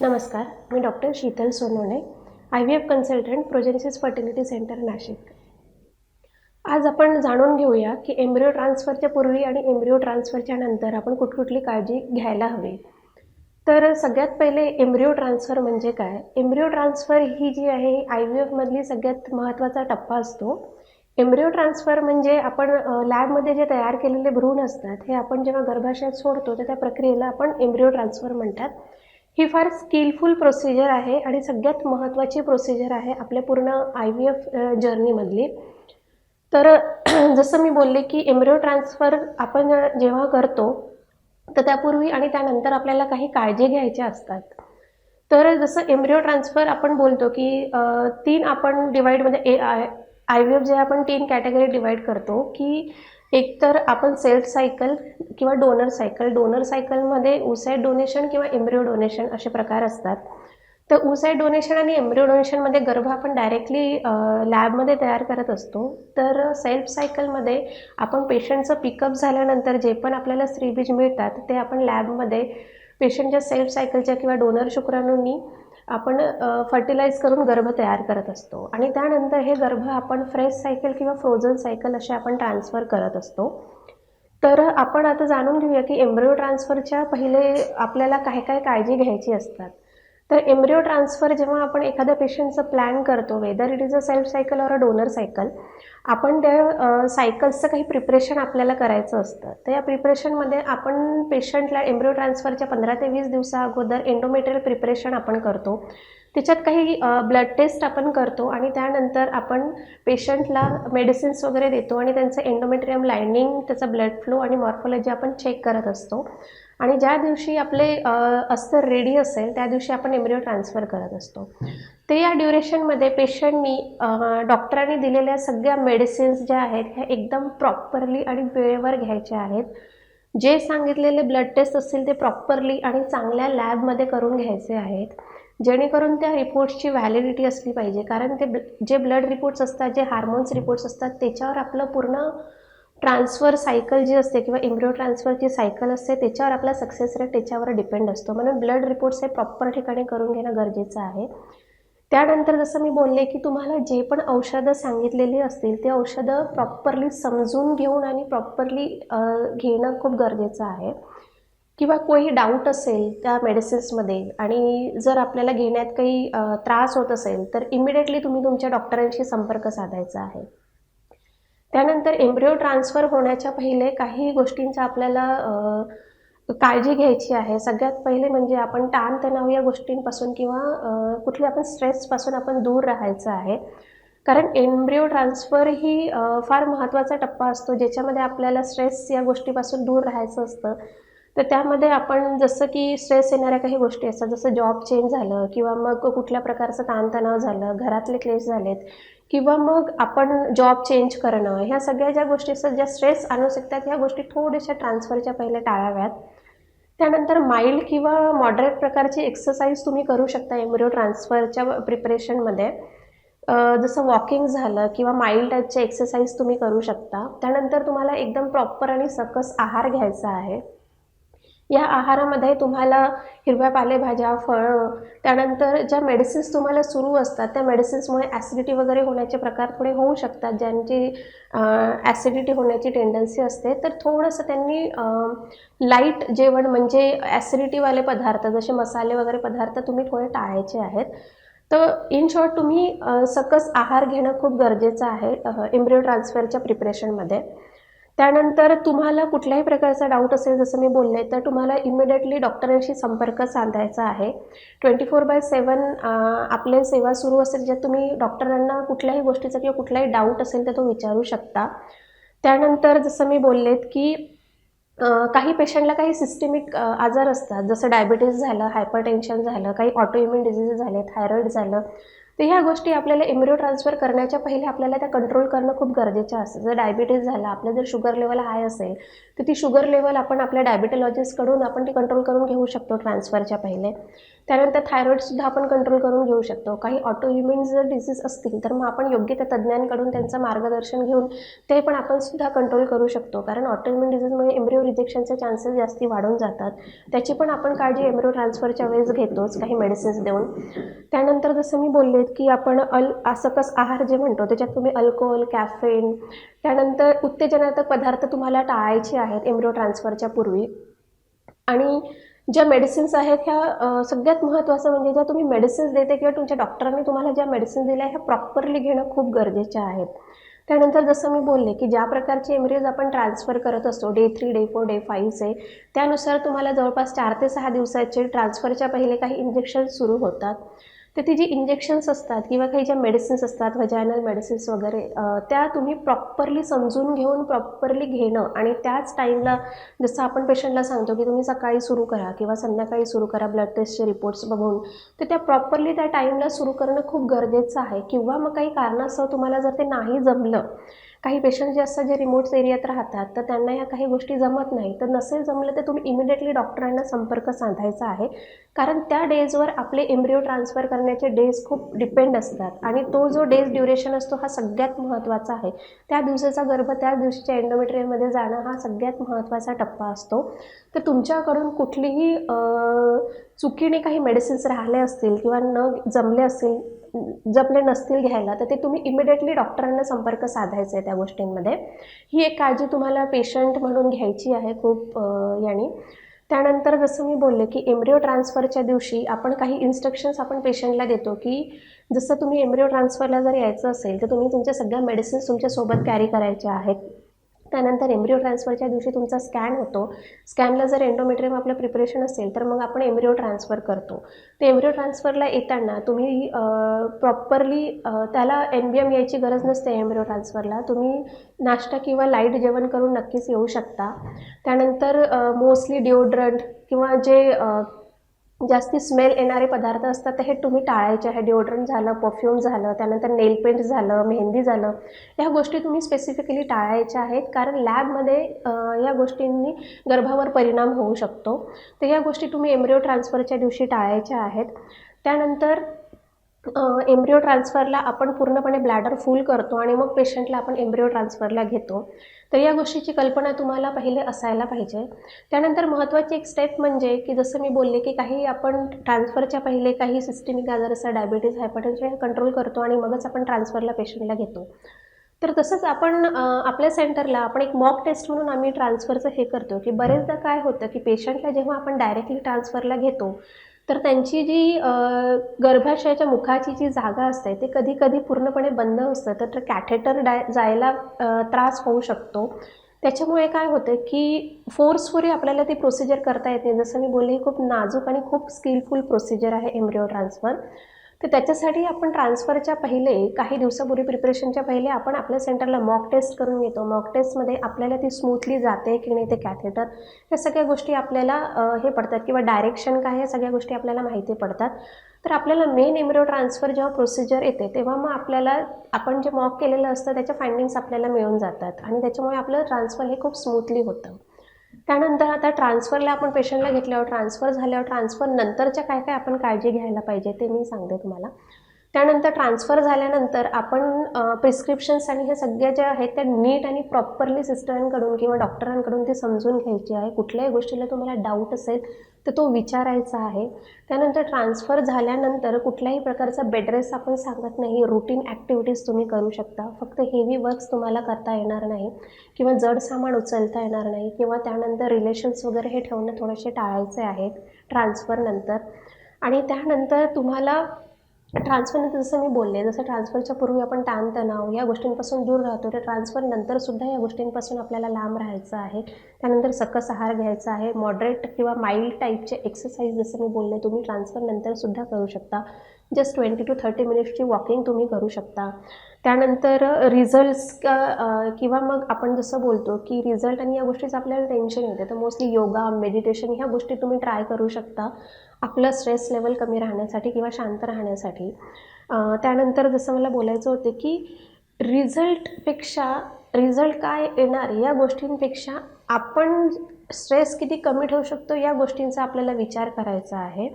नमस्कार मी doctor Sheetal Sonawane I V F consultant Progenesis fertility centre Nashik. आज आपण जाणून घेऊया की एम्ब्रिओ ट्रान्सफरच्या पूर्वी आणि एम्ब्रिओ ट्रान्सफरच्या नंतर आपण कुठकुठली काळजी घ्यायला हवी. तर सगळ्यात पहिले एम्ब्रिओ ट्रान्सफर म्हणजे काय? एम्ब्रिओ ट्रान्सफर ही जी आहे ही आय व्ही एफमधली सगळ्यात महत्त्वाचा टप्पा असतो. एम्ब्रिओ ट्रान्सफर म्हणजे आपण लॅबमध्ये जे तयार केलेले भ्रूण असतात हे आपण जेव्हा गर्भाशयात सोडतो तर त्या प्रक्रियेला आपण एम्ब्रिओ ट्रान्सफर म्हणतात. ही फार स्किलफुल प्रोसिजर आहे आणि सगळ्यात महत्त्वाची प्रोसिजर आहे आपल्या पूर्ण आय व्ही एफ जर्नीमधली तर जसं मी बोलले की एम्ब्रिओ ट्रान्सफर आपण जेव्हा करतो तर त्यापूर्वी आणि त्यानंतर आपल्याला काही काळजी घ्यायच्या असतात. तर जसं एम्ब्रिओ ट्रान्सफर आपण बोलतो की तीन आपण डिवाईडमध्ये A I I V F जे आपण तीन कॅटेगरी डिवाईड करतो की एक तर आपण सेल्फ सायकल किंवा डोनर सायकल डोनर सायकलमध्ये उसाईड डोनेशन किंवा एम्ब्रिओ डोनेशन असे प्रकार असतात. तर उसाईड डोनेशन आणि एम्ब्रिओ डोनेशनमध्ये गर्भ आपण डायरेक्टली लॅबमध्ये तयार करत असतो. तर सेल्फ सायकलमध्ये आपण पेशंटचं पिकअप झाल्यानंतर जे पण आपल्याला स्त्रीबीज मिळतात ते आपण लॅबमध्ये पेशंटच्या सेल्फ सायकलच्या किंवा डोनर शुक्राणूंनी आपण फर्टिलाइज करून गर्भ तयार करत असतो. आणि त्यानंतर हे गर्भ आपण फ्रेश सायकल किंवा फ्रोझन सायकल असे आपण ट्रान्सफर करत असतो. तर आपण आता जाणून घेऊया की एम्ब्रिओ ट्रान्सफरच्या पहिले आपल्याला काय काय काळजी घ्यायची असतात. तर एम्ब्रिओ ट्रान्सफर जेव्हा आपण एखाद्या पेशंटचं प्लॅन करतो whether it is a self cycle or a donor cycle आपण त्या सायकल्सचं काही प्रिपरेशन आपल्याला करायचं असतं. तर या प्रिपरेशनमध्ये आपण पेशंटला एम्ब्रिओ ट्रान्सफरच्या पंधरा ते वीस दिवसा अगोदर एन्डोमेट्रियल प्रिपरेशन आपण करतो. त्याच्यात काही ब्लड टेस्ट आपण करतो आणि त्यानंतर आपण पेशंटला मेडिसिन्स वगैरे देतो आणि त्यांचं एन्डोमेट्रियम लाइनिंग त्याचा ब्लड फ्लो आणि मॉर्फोलॉजी आपण चेक करत असतो. आणि ज्या दिवशी आपले अस्तर रेडी असेल त्या दिवशी आपण एम्ब्रिओ ट्रान्सफर करत असतो. ते या ड्युरेशनमध्ये पेशंटनी डॉक्टरांनी दिलेल्या सगळ्या मेडिसिन्स ज्या आहेत ह्या एकदम प्रॉपरली आणि वेळेवर घ्यायच्या आहेत. जे सांगितलेले ब्लड टेस्ट असतील ते प्रॉपरली आणि चांगल्या लॅबमध्ये करून घ्यायचे आहेत. जेणेकरून त्या रिपोर्ट्सची व्हॅलिडिटी असली पाहिजे. कारण ते जे ब्लड रिपोर्ट्स असतात जे हार्मोन्स रिपोर्ट्स असतात त्याच्यावर आपलं पूर्ण ट्रान्सफर सायकल जी असते किंवा इम्ब्रिओ ट्रान्सफर जी सायकल असते त्याच्यावर आपला सक्सेस रेट त्याच्यावर डिपेंड असतो. म्हणून ब्लड रिपोर्ट्स हे प्रॉपर ठिकाणी करून घेणं गरजेचं आहे. त्यानंतर जसं मी बोलले की तुम्हाला जे पण औषधं सांगितलेली असतील ते औषधं प्रॉपरली समजून घेऊन आणि प्रॉपरली घेणं खूप गरजेचं आहे. किंवा काही डाऊट असेल त्या मेडिसिन्समध्ये आणि जर आपल्याला घेण्यात काही त्रास होत असेल तर इमिडिएटली तुम्ही तुमच्या डॉक्टरांशी संपर्क साधायचा आहे. त्यानंतर एम्ब्रिओ ट्रान्सफर होण्याच्या पहिले काही गोष्टींचा आपल्याला काळजी घ्यायची आहे. सगळ्यात पहिले म्हणजे आपण ताणतणाव या गोष्टींपासून किंवा अ, कुठल्या आपण स्ट्रेसपासून आपण दूर राहायचं आहे. कारण एम्ब्रिओ ट्रान्सफर ही फार महत्त्वाचा टप्पा असतो ज्याच्यामध्ये आपल्याला स्ट्रेस या गोष्टीपासून दूर राहायचं असतं. तर त्यामध्ये आपण जसं की स्ट्रेस येणाऱ्या काही गोष्टी असतात जसं जॉब चेंज झालं किंवा मग कुठल्या प्रकारचं ताणतणाव झालं घरातले क्लेश झालेत किंवा मग आपण जॉब चेंज करणं ह्या सगळ्या ज्या गोष्टी असतात ज्या स्ट्रेस आणू शकतात ह्या गोष्टी थोड्याशा ट्रान्सफरच्या पहिले टाळाव्यात. त्यानंतर माइल्ड किंवा मॉडरेट प्रकारची एक्सरसाइज तुम्ही करू शकता एम्ब्रिओ ट्रान्सफरच्या प्रिपरेशनमध्ये जसं वॉकिंग झालं किंवा माइल्ड टाईपच्या एक्सरसाइज तुम्ही करू शकता. त्यानंतर तुम्हाला एकदम प्रॉपर आणि सकस आहार घ्यायचा आहे. या आहारामध्ये तुम्हाला हिरव्या पालेभाज्या फळं त्यानंतर ज्या मेडिसिन्स तुम्हाला सुरू असतात त्या मेडिसिन्समुळे ॲसिडिटी वगैरे होण्याचे प्रकार थोडे होऊ शकतात. ज्यांची ॲसिडिटी होण्याची टेंडन्सी असते तर थोडंसं त्यांनी लाइट जेवण म्हणजे ॲसिडिटीवाले पदार्थ जसे मसाले वगैरे पदार्थ तुम्ही थोडे टाळायचे आहेत. तर इन शॉर्ट तुम्ही सकस आहार घेणं खूप गरजेचं आहे एम्ब्रिओ ट्रान्सफरच्या प्रिपरेशनमध्ये त्यानंतर तुम्हाला कुठल्याही प्रकारचा डाऊट असेल जसं मी बोलले तर तुम्हाला इमिडिएटली डॉक्टरांशी संपर्क साधायचा आहे. ट्वेंटी फोर बाय सेवन आपले सेवा सुरू असेल ज्यात तुम्ही डॉक्टरांना कुठल्याही गोष्टीचा किंवा कुठलाही डाऊट असेल तर तो विचारू शकता. त्यानंतर जसं मी बोललेत की काही पेशंटला काही सिस्टेमिक आजार असतात जसं डायबिटीज झालं हायपर टेन्शन झालं काही ऑटोइम्युन डिझीज झाले थायरॉईड झालं तर ह्या गोष्टी आपल्याला इम्युनो ट्रान्सफर करण्याच्या पहिले आपल्याला त्या कंट्रोल करणं खूप गरजेचं असतं. जर डायबिटीज झालं आपलं जर शुगर लेवल हाय असेल तर ती शुगर लेवल आपण आपल्या डायबिटॉलॉजिस्टकडून आपण ती कंट्रोल करून घेऊ शकतो ट्रान्सफरच्या पहिले. त्यानंतर थायरॉईडसुद्धा आपण कंट्रोल करून घेऊ शकतो. काही ऑटोइम्युन जर डिसीज असतील तर मग आपण योग्य त्या तज्ज्ञांकडून त्यांचं मार्गदर्शन घेऊन ते पण आपण सुद्धा कंट्रोल करू शकतो. कारण ऑटोइम्युन डिसीजमुळे एम्ब्रिओ रिजेक्शनचे चान्सेस जास्ती वाढून जातात. त्याची पण आपण काळजी एम्ब्रिओ ट्रान्सफरच्या वेळेस घेतोच काही मेडिसिन्स देऊन. त्यानंतर जसं मी बोलले की आपण अल सकस आहार जे म्हणतो त्याच्यात तुम्ही अल्कोहोल कॅफेन त्यानंतर उत्तेजनात्मक पदार्थ तुम्हाला टाळायचे आहेत एम्ब्रिओ ट्रान्सफरच्या पूर्वी. आणि ज्या मेडिसिन्स आहेत ह्या सगळ्यात महत्त्वाचं म्हणजे ज्या तुम्ही मेडिसिन्स देते किंवा तुमच्या डॉक्टरांनी तुम्हाला ज्या मेडिसिन्स दिल्या ह्या प्रॉपरली घेणं खूप गरजेच्या आहेत त्यानंतर जसं मी बोलले की ज्या प्रकारचे एमरीज आपण ट्रान्सफर करत असतो day three day four day फाईव्हचे त्यानुसार तुम्हाला जवळपास चार ते सहा दिवसाचे ट्रान्सफरच्या पहिले काही इंजेक्शन सुरू होतात. तर ती जी इंजेक्शन्स असतात किंवा काही ज्या मेडिसिन्स असतात व्हजायनल मेडिसिन्स वगैरे त्या तुम्ही प्रॉपरली समजून घेऊन प्रॉपरली घेणं आणि त्याच टाईमला जसं आपण पेशंटला सांगतो की तुम्ही सकाळी सुरू करा किंवा संध्याकाळी सुरू करा ब्लड टेस्टचे रिपोर्ट्स बघून तर त्या प्रॉपरली त्या टाईमला सुरू करणं खूप गरजेचं आहे. किंवा मग काही कारणास्तव तुम्हाला जर ते नाही जमलं काही पेशंट जे असतात जे रिमोट एरियात राहतात तर त्यांना ह्या काही गोष्टी जमत नाही. तर नसेल जमलं तर तुम्ही इमिडिएटली डॉक्टरांना संपर्क साधायचा आहे. कारण त्या डेजवर आपले एम्ब्रिओ ट्रान्सफर करण्याचे डेज खूप डिपेंड असतात. आणि तो जो डेज ड्युरेशन असतो हा सगळ्यात महत्त्वाचा आहे. त्या दिवसाचा गर्भ त्या दिवशीच्या एंडोमेट्रियममध्ये जाणं हा सगळ्यात महत्त्वाचा टप्पा असतो. तर तुमच्याकडून कुठलीही चुकीने काही मेडिसिन्स राहिले असतील किंवा न जमले असतील जपले नसतील घ्यायला तर ते तुम्ही इमिडिएटली डॉक्टरांना संपर्क साधायचा आहे त्या गोष्टींमध्ये. ही एक काळजी तुम्हाला पेशंट म्हणून घ्यायची आहे खूप याने. त्यानंतर जसं मी बोलले की एम्ब्रिओ ट्रान्सफरच्या दिवशी आपण काही इन्स्ट्रक्शन्स आपण पेशंटला देतो की जसं तुम्ही एम्ब्रिओ ट्रान्सफरला जर यायचं असेल तर तुम्ही तुमच्या सगळ्या मेडिसिन्स तुमच्यासोबत कॅरी करायच्या आहेत. त्यानंतर एम्ब्रिओ ट्रान्सफरच्या दिवशी तुमचा स्कॅन होतो. स्कॅनला जर एंडोमेट्रियम आपलं प्रिपरेशन असेल तर मग आपण एम्ब्रिओ ट्रान्सफर करतो. तर एम्ब्रिओ ट्रान्सफरला येताना तुम्ही प्रॉपरली त्याला एन बी एम यायची गरज नसते एम्ब्रिओ ट्रान्सफरला तुम्ही नाश्ता किंवा लाइट जेवण करून नक्कीच येऊ शकता. त्यानंतर मोस्टली डिओड्रंट किंवा जे जास्ती स्मेल येणारे पदार्थ असतात तर हे तुम्ही टाळायचे आहे. डिओड्रंट झालं परफ्यूम झालं त्यानंतर नेल पेंट झालं मेहंदी झालं. ह्या गोष्टी तुम्ही स्पेसिफिकली टाळायच्या आहेत कारण लॅबमध्ये या गोष्टींनी गर्भावर परिणाम होऊ शकतो. तर या गोष्टी तुम्ही एम्ब्रिओ ट्रान्सफरच्या दिवशी टाळायच्या आहेत. त्यानंतर एम्ब्रिओ ट्रान्सफरला आपण पूर्णपणे ब्लॅडर फुल करतो आणि मग पेशंटला आपण एम्ब्रिओ ट्रान्सफरला घेतो. तर या गोष्टीची कल्पना तुम्हाला पहिले असायला पाहिजे. त्यानंतर महत्त्वाची एक स्टेप म्हणजे की जसं मी बोलले की काही आपण ट्रान्सफरच्या पहिले काही सिस्टेमिक आजार असतात डायबिटीज हायपरटेन्शन कंट्रोल करतो आणि मगच आपण ट्रान्सफरला पेशंटला घेतो. तर तसंच आपण आपल्या सेंटरला आपण एक मॉक टेस्ट म्हणून आम्ही ट्रान्सफरचं हे करतो की बरेचदा काय होतं की पेशंटला जेव्हा आपण डायरेक्टली ट्रान्सफरला घेतो तर त्यांची जी गर्भाशयाच्या मुखाची जी जागा असते ते कधी कधी पूर्णपणे बंद असतं. तर तर कॅथेटर डाय जायला त्रास होऊ शकतो. त्याच्यामुळे काय होतं की फोर्सफुली आपल्याला ती प्रोसिजर करता येते जसं मी बोलले ही खूप नाजूक आणि खूप स्किलफुल प्रोसिजर आहे एम्ब्रिओ ट्रान्सफर. तर त्याच्यासाठी आपण ट्रान्सफरच्या पहिले काही दिवसापूर्वी प्रिपरेशनच्या पहिले आपण आपल्या सेंटरला मॉक टेस्ट करून घेतो. मॉक टेस्टमध्ये आपल्याला ती स्मूथली जाते की नाही ते कॅथेटर ह्या सगळ्या गोष्टी आपल्याला हे पडतात किंवा डायरेक्शन काय ह्या सगळ्या गोष्टी आपल्याला माहिती पडतात. तर आपल्याला मेन एम्ब्रिओ ट्रान्सफर जेव्हा प्रोसिजर येते तेव्हा मग आपल्याला आपण जे मॉक केलेलं असतं त्याच्या फायंडिंग्स आपल्याला मिळून जातात. आणि त्याच्यामुळे आपलं ट्रान्सफर हे खूप स्मूथली होतं. त्यानंतर आता ट्रान्सफरला आपण पेशंटला घेतल्यावर ट्रान्सफर झाल्यावर ट्रान्सफर नंतरच्या काय काय आपण काळजी घ्यायला पाहिजे ते मी सांगते तुम्हाला. त्यानंतर ट्रान्सफर झाल्यानंतर आपण प्रिस्क्रिप्शन्स आणि हे सगळ्या ज्या आहेत त्या नीट आणि प्रॉपरली सिस्टरांकडून किंवा डॉक्टरांकडून ते समजून घ्यायची आहे. कुठल्याही गोष्टीला तुम्हाला डाऊट असेल तर तो विचारायचा आहे. त्यानंतर ट्रान्सफर झाल्यानंतर कुठल्याही प्रकारचा बेडरेस आपण सांगत नाही. रुटीन ॲक्टिव्हिटीज तुम्ही करू शकता. फक्त हेवी वर्क्स तुम्हाला करता येणार नाही किंवा जड सामान उचलता येणार नाही किंवा त्यानंतर रिलेशन्स वगैरे हे ठेवणं थोडेसे टाळायचे आहेत ट्रान्सफरनंतर आणि त्यानंतर तुम्हाला ट्रान्सफरनंतर जसं मी बोलले जसं ट्रान्सफरच्या पूर्वी आपण ताणतणाव या गोष्टींपासून दूर राहतो तर ट्रान्सफर नंतरसुद्धा या गोष्टींपासून आपल्याला लांब राहायचं आहे. त्यानंतर सकस आहार घ्यायचा आहे. मॉडरेट किंवा माइल्ड टाईपचे एक्सरसाइज जसं मी बोलले तुम्ही ट्रान्सफर नंतरसुद्धा करू शकता. जस्ट ट्वेंटी टू थर्टी मिनिट्सची वॉकिंग तुम्ही करू शकता. त्यानंतर रिझल्ट्स किंवा मग आपण जसं बोलतो की रिझल्ट आणि या गोष्टीचं आपल्याला टेन्शन येते. तर मोस्टली योगा मेडिटेशन ह्या गोष्टी तुम्ही ट्राय करू शकता. आपलं स्ट्रेस लेवल कमी राहण्यासाठी किंवा शांत राहण्यासाठी. त्यानंतर जसं मला बोलायचं होतं की रिझल्टपेक्षा रिझल्ट काय येणार या गोष्टींपेक्षा आपण स्ट्रेस किती कमी ठेवू शकतो या गोष्टींचा आपल्याला विचार करायचा आहे.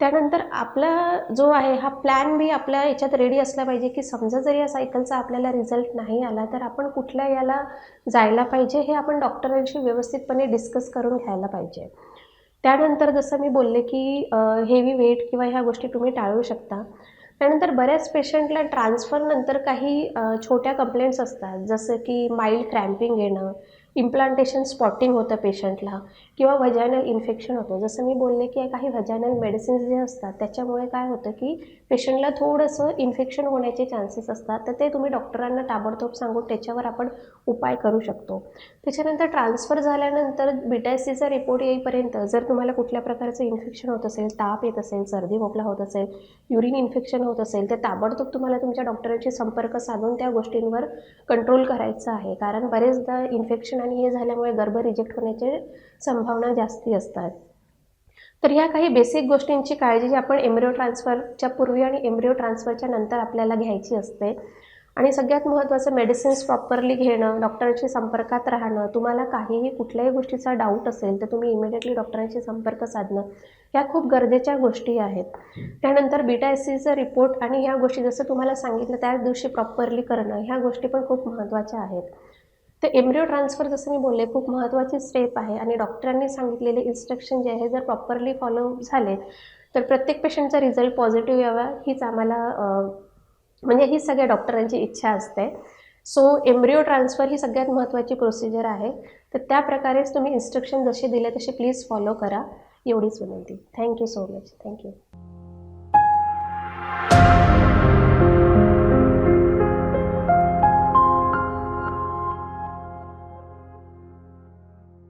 त्यानंतर आपला जो आहे हा प्लॅन बी आपल्या याच्यात रेडी असला पाहिजे की समजा जर या सायकलचा आपल्याला रिझल्ट नाही आला तर आपण कुठल्या याला जायला पाहिजे हे आपण डॉक्टरांशी व्यवस्थितपणे डिस्कस करून घ्यायला पाहिजे. त्यानंतर जसं मी बोलले की हेवी वेट किंवा ह्या गोष्टी तुम्ही टाळू शकता. त्यानंतर बऱ्याच पेशंटला ट्रान्सफरनंतर काही छोट्या कंप्लेंट्स असतात. जसं की माइल्ड क्रॅम्पिंग येणं इम्प्लांटेशन स्पॉटिंग होतं पेशंटला किंवा व्हजायनल इन्फेक्शन होतं. जसं मी बोलले की काही व्हजायनल मेडिसिन्स जे असतात त्याच्यामुळे काय होतं की पेशंटला थोडंसं इन्फेक्शन होण्याचे चान्सेस असतात. तर ते तुम्ही डॉक्टरांना ताबडतोब सांगून त्याच्यावर आपण उपाय करू शकतो. त्याच्यानंतर ट्रान्सफर झाल्यानंतर बीटायसीचा रिपोर्ट येईपर्यंत जर तुम्हाला कुठल्या प्रकारचं इन्फेक्शन होत असेल ताप येत असेल सर्दी खोकला होत असेल युरिन इन्फेक्शन होत असेल तर ताबडतोब तुम्हाला तुमच्या डॉक्टरांशी संपर्क साधून त्या गोष्टींवर कंट्रोल करायचं आहे. कारण बरेचदा इन्फेक्शन आणि हे झाल्यामुळे गर्भ रिजेक्ट होण्याचे संभावना जास्ती असतात. तर ह्या काही बेसिक गोष्टींची काळजी जी आपण एम्ब्रिओ ट्रान्सफरच्या पूर्वी आणि एम्ब्रिओ ट्रान्सफरच्या नंतर आपल्याला घ्यायची असते. आणि सगळ्यात महत्त्वाचं मेडिसिन्स प्रॉपरली घेणं डॉक्टरांशी संपर्कात राहणं तुम्हाला काहीही कुठल्याही गोष्टीचा डाऊट असेल तर तुम्ही इमिडिएटली डॉक्टरांशी संपर्क साधणं ह्या खूप गरजेच्या गोष्टी आहेत. त्यानंतर बीटा एस सीचा रिपोर्ट आणि ह्या गोष्टी जसं तुम्हाला सांगितलं त्याच दिवशी प्रॉपरली करणं ह्या गोष्टी पण खूप महत्त्वाच्या आहेत. तर एम्ब्रिओ ट्रान्सफर जसं मी बोलले खूप महत्त्वाची स्टेप आहे. आणि डॉक्टरांनी सांगितलेले इन्स्ट्रक्शन जे आहे जर प्रॉपरली फॉलो झाले तर प्रत्येक पेशंटचा रिझल्ट पॉझिटिव्ह यावा हीच आम्हाला म्हणजे ही सगळ्या डॉक्टरांची इच्छा असते. सो एम्ब्रिओ ट्रान्सफर ही सगळ्यात महत्त्वाची प्रोसिजर आहे. तर त्या प्रकारेच तुम्ही इन्स्ट्रक्शन जसे दिले तसे प्लीज फॉलो करा. एवढीच विनंती. Thank you so much thank you